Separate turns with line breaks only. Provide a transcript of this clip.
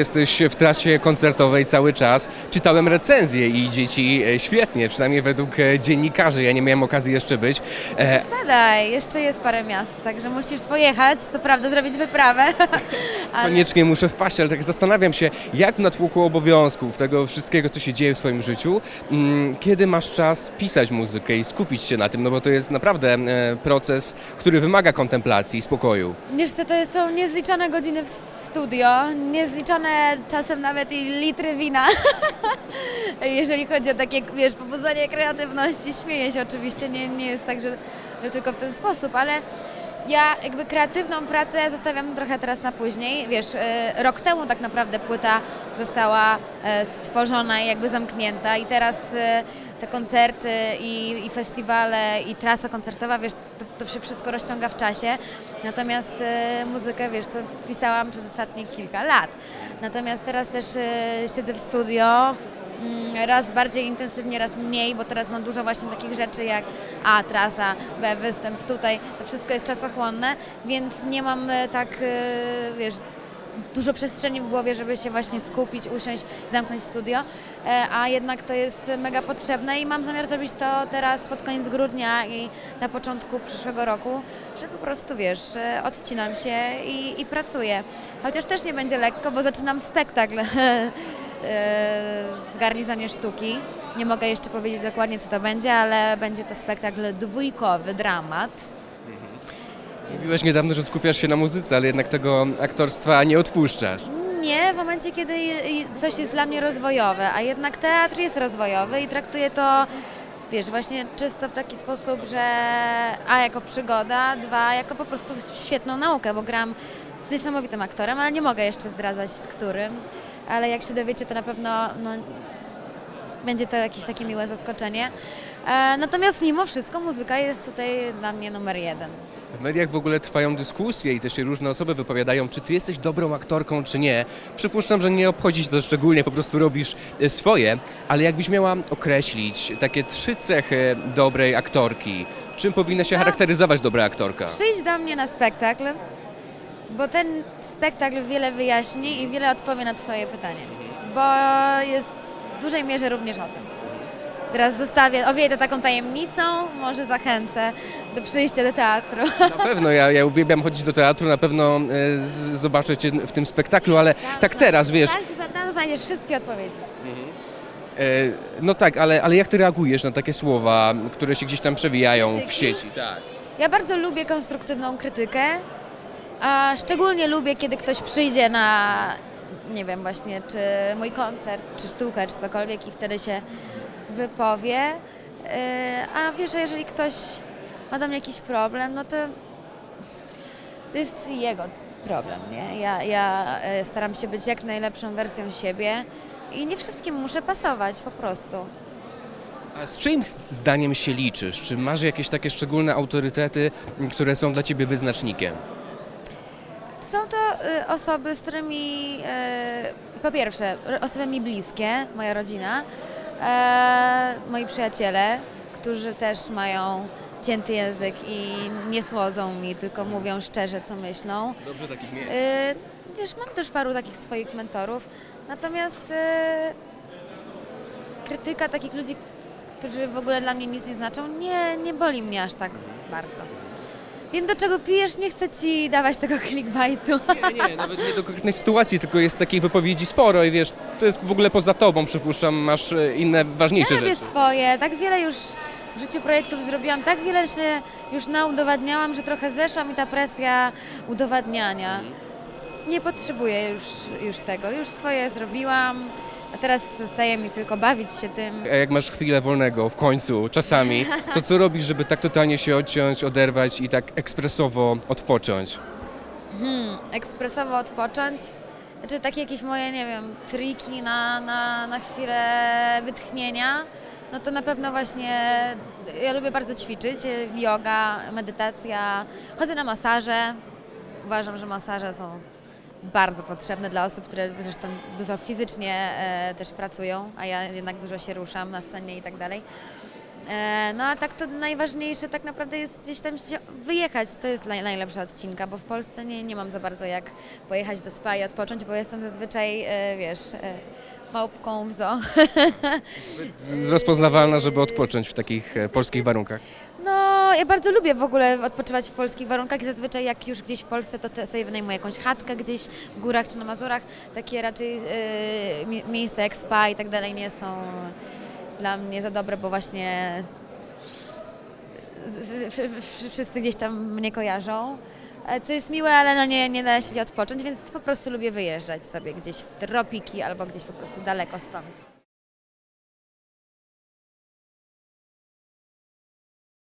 Jesteś w trasie koncertowej cały czas. Czytałem recenzje i idzie ci e, świetnie, przynajmniej według e, dziennikarzy. Ja nie miałem okazji jeszcze być. E,
Badaj, jeszcze jest parę miast, także musisz pojechać, co prawda zrobić wyprawę. Ale
Koniecznie muszę wpaść, ale tak zastanawiam się, jak w natłoku obowiązków, tego wszystkiego, co się dzieje w swoim życiu, mm, kiedy masz czas pisać muzykę i skupić się na tym, no bo to jest naprawdę e, proces, który wymaga kontemplacji i spokoju.
wiesz co, to są niezliczone godziny w studio, niezliczone czasem nawet i litry wina. Jeżeli chodzi o takie, wiesz, pobudzenie kreatywności, śmieję się oczywiście, nie, nie jest tak, że, że tylko w ten sposób, ale ja jakby kreatywną pracę zostawiam trochę teraz na później. Wiesz, e, rok temu tak naprawdę płyta została e, stworzona i jakby zamknięta i teraz e, te koncerty i, i festiwale i trasa koncertowa, wiesz, to, to się wszystko rozciąga w czasie. Natomiast e, muzykę, wiesz, to pisałam przez ostatnie kilka lat. Natomiast teraz też e, siedzę w studio, Mm, raz bardziej intensywnie, raz mniej, bo teraz mam dużo właśnie takich rzeczy jak A, trasa, B, występ tutaj, to wszystko jest czasochłonne, więc nie mam e, tak, wiesz, dużo przestrzeni w głowie, żeby się właśnie skupić, usiąść, zamknąć studio, e, a jednak to jest mega potrzebne i mam zamiar zrobić to teraz pod koniec grudnia i na początku przyszłego roku, że po prostu, wiesz, e, odcinam się i, i pracuję. Chociaż też nie będzie lekko, bo zaczynam spektakl w garnizonie sztuki. Nie mogę jeszcze powiedzieć dokładnie, co to będzie, ale będzie to spektakl dwójkowy, dramat.
Mówiłeś niedawno, że skupiasz się na muzyce, ale jednak tego aktorstwa nie odpuszczasz.
Nie, w momencie, kiedy coś jest dla mnie rozwojowe, a jednak teatr jest rozwojowy i traktuję to, wiesz, właśnie czysto w taki sposób, że a jako przygoda, dwa jako po prostu świetną naukę, bo gram z niesamowitym aktorem, ale nie mogę jeszcze zdradzać z którym, ale jak się dowiecie, to na pewno no, będzie to jakieś takie miłe zaskoczenie. E, natomiast mimo wszystko muzyka jest tutaj dla mnie numer jeden.
W mediach w ogóle trwają dyskusje i też się różne osoby wypowiadają, czy ty jesteś dobrą aktorką, czy nie. Przypuszczam, że nie obchodzi cię to szczególnie, po prostu robisz e, swoje, ale jakbyś miała określić takie trzy cechy dobrej aktorki, czym powinna się
No.
charakteryzować dobra aktorka?
Przyjdź do mnie na spektakl, bo ten spektakl wiele wyjaśni i wiele odpowie na Twoje pytanie. Bo jest w dużej mierze również o tym. Teraz zostawię, owieję to taką tajemnicą, może zachęcę do przyjścia do teatru.
Na pewno, ja, ja uwielbiam chodzić do teatru, na pewno e, z, zobaczę cię w tym spektaklu, ale tak teraz, wiesz,
Tak, za- tam znajdziesz wszystkie odpowiedzi.
e, no tak, ale, ale jak ty reagujesz na takie słowa, które się gdzieś tam przewijają w
Krytyki?
sieci? Tak.
Ja bardzo lubię konstruktywną krytykę, a szczególnie lubię, kiedy ktoś przyjdzie na, nie wiem właśnie, czy mój koncert, czy sztukę, czy cokolwiek i wtedy się wypowie. Yy, A wiesz, że jeżeli ktoś ma do mnie jakiś problem, no to to jest jego problem, nie? Ja, ja e, staram się być jak najlepszą wersją siebie i nie wszystkim muszę pasować po prostu.
A z czyim zdaniem się liczysz? Czy masz jakieś takie szczególne autorytety, które są dla ciebie wyznacznikiem?
Są to y, osoby, z którymi y, po pierwsze osoby mi bliskie, moja rodzina, e, moi przyjaciele, którzy też mają cięty język i nie słodzą mi, tylko mówią szczerze, co myślą.
Dobrze takich
Y, wiesz, mam też paru takich swoich mentorów, natomiast y, krytyka takich ludzi, którzy w ogóle dla mnie nic nie znaczą, nie, nie boli mnie aż tak bardzo. Wiem, do czego pijesz, nie chcę ci dawać tego clickbaitu.
Nie, nie, nawet nie do konkretnej sytuacji, tylko jest takiej wypowiedzi sporo i wiesz, to jest w ogóle poza tobą, przypuszczam, masz e, inne, ważniejsze
Ja robię
rzeczy.
swoje, tak wiele już w życiu projektów zrobiłam, tak wiele się już naudowadniałam, że trochę zeszła mi ta presja udowadniania. Nie potrzebuję już, już tego, już swoje zrobiłam, a teraz zostaje mi tylko bawić się tym.
A jak masz chwilę wolnego w końcu, czasami, to co robisz, żeby tak totalnie się odciąć, oderwać i tak ekspresowo odpocząć?
Hmm, ekspresowo odpocząć. Znaczy takie jakieś moje, nie wiem, triki na, na, na chwilę wytchnienia. No to na pewno właśnie ja lubię bardzo ćwiczyć. e, Yoga, medytacja. Chodzę na masaże. Uważam, że masaże są bardzo potrzebne dla osób, które zresztą dużo fizycznie e, też pracują, a ja jednak dużo się ruszam na scenie i tak dalej. E, No a tak to najważniejsze tak naprawdę jest gdzieś tam się wyjechać. To jest naj, najlepsza odcinka, bo w Polsce nie, nie mam za bardzo jak pojechać do spa i odpocząć, bo jestem zazwyczaj, e, wiesz, e, małpką w zoo.
Rozpoznawalna, żeby odpocząć w takich e, polskich warunkach.
No, ja bardzo lubię w ogóle odpoczywać w polskich warunkach i zazwyczaj jak już gdzieś w Polsce, to te, sobie wynajmuję jakąś chatkę gdzieś w górach czy na Mazurach. Takie raczej mi- miejsca jak spa i tak dalej nie są dla mnie za dobre, bo właśnie wszyscy gdzieś tam mnie kojarzą. E, Co jest miłe, ale no nie, nie da się odpocząć, więc po prostu lubię wyjeżdżać sobie gdzieś w tropiki albo gdzieś po prostu daleko stąd.